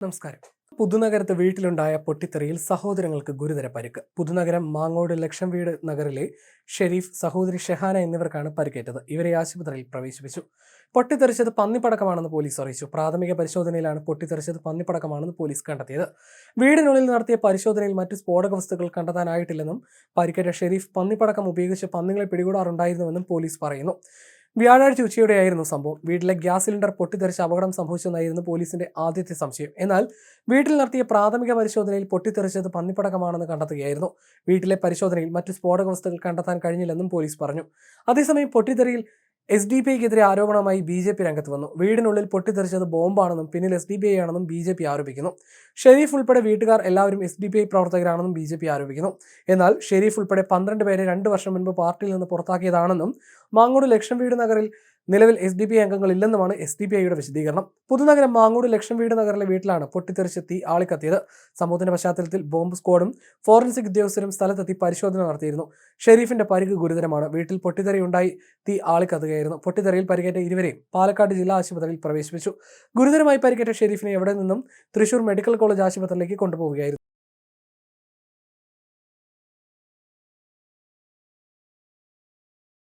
നമസ്കാരം. പുതുനഗരത്ത് വീട്ടിലുണ്ടായ പൊട്ടിത്തെറിയിൽ സഹോദരങ്ങൾക്ക് ഗുരുതര പരിക്ക്. പുതുനഗരം മാങ്ങോട് ലക്ഷം വീട് നഗറിലെ ഷെരീഫ് സഹോദരി ഷെഹാന എന്നിവർക്കാണ് പരിക്കേറ്റത്. ഇവരെ ആശുപത്രിയിൽ പ്രവേശിപ്പിച്ചു. പൊട്ടിത്തെറിച്ചത് പന്നിപ്പടക്കമാണെന്ന് പോലീസ് അറിയിച്ചു. പ്രാഥമിക പരിശോധനയിലാണ് പൊട്ടിത്തെറിച്ചത് പന്നിപ്പടക്കമാണെന്ന് പോലീസ് കണ്ടെത്തിയത്. വീടിനുള്ളിൽ നടത്തിയ പരിശോധനയിൽ മറ്റ് സ്ഫോടക വസ്തുക്കൾ കണ്ടെത്താനായിട്ടില്ലെന്നും പരിക്കേറ്റ ഷെരീഫ് പന്നിപ്പടക്കം ഉപയോഗിച്ച് പന്നികളെ പിടികൂടാറുണ്ടായിരുന്നുവെന്നും പോലീസ് പറയുന്നു. വ്യാഴാഴ്ച ഉച്ചയോടെയായിരുന്നു സംഭവം. വീട്ടിലെ ഗ്യാസ് സിലിണ്ടർ പൊട്ടിത്തെറിച്ച് അപകടം സംഭവിച്ചെന്നായിരുന്നു പോലീസിന്റെ ആദ്യത്തെ സംശയം. എന്നാൽ വീട്ടിൽ നടത്തിയ പ്രാഥമിക പരിശോധനയിൽ പൊട്ടിത്തെറിച്ചത് പന്നിപ്പടക്കമാണെന്ന് കണ്ടെത്തുകയായിരുന്നു. വീട്ടിലെ പരിശോധനയിൽ മറ്റു സ്ഫോടക വസ്തുക്കൾ കണ്ടെത്താൻ കഴിഞ്ഞില്ലെന്നും പോലീസ് പറഞ്ഞു. അതേസമയം പൊട്ടിത്തെറിയിൽ എസ് ഡി പി ഐക്കെതിരെ ആരോപണമായി ബി ജെ പി രംഗത്ത് വന്നു. വീടിനുള്ളിൽ പൊട്ടിത്തെറിച്ചത് ബോംബാണെന്നും പിന്നിൽ എസ് ഡി പി ഐ ആണെന്നും ബി ജെ പി ആരോപിക്കുന്നു. ഷെരീഫ് ഉൾപ്പെടെ വീട്ടുകാർ എല്ലാവരും എസ് ഡി പി ഐ പ്രവർത്തകരാണെന്നും ബി ജെ പി ആരോപിക്കുന്നു. എന്നാൽ ഷെരീഫ് ഉൾപ്പെടെ പന്ത്രണ്ട് പേരെ രണ്ട് വർഷം മുൻപ് പാർട്ടിയിൽ നിന്ന് പുറത്താക്കിയതാണെന്നും മാങ്ങോട് ലക്ഷം വീട് നഗറിൽ നിലവിൽ എസ് ഡി പി അംഗങ്ങൾ ഇല്ലെന്നുമാണ് എസ് ഡി പി ഐയുടെ വിശദീകരണം. പുതുനഗരം മാങ്ങോട് ലക്ഷം വീട് നഗറിലെ വീട്ടിലാണ് പൊട്ടിത്തെറിച്ച് തീ ആളിക്കത്തിയത്. സംഭവത്തിന്റെ പശ്ചാത്തലത്തിൽ ബോംബ് സ്ക്വാഡും ഫോറൻസിക് ഉദ്യോഗസ്ഥരും സ്ഥലത്തെത്തി പരിശോധന നടത്തിയിരുന്നു. ഷെരീഫിന്റെ പരിക്ക് ഗുരുതരമാണ്. വീട്ടിൽ പൊട്ടിത്തെറിയുണ്ടായി തീ ആളിക്കത്തുകയായിരുന്നു. പൊട്ടിത്തെറിയിൽ പരിക്കേറ്റ ഇരുവരെയും പാലക്കാട് ജില്ലാ ആശുപത്രിയിൽ പ്രവേശിപ്പിച്ചു. ഗുരുതരമായി പരിക്കേറ്റ ഷെരീഫിനെ എവിടെ നിന്നും തൃശൂർ മെഡിക്കൽ കോളേജ് ആശുപത്രിയിലേക്ക് കൊണ്ടുപോവുകയായിരുന്നു.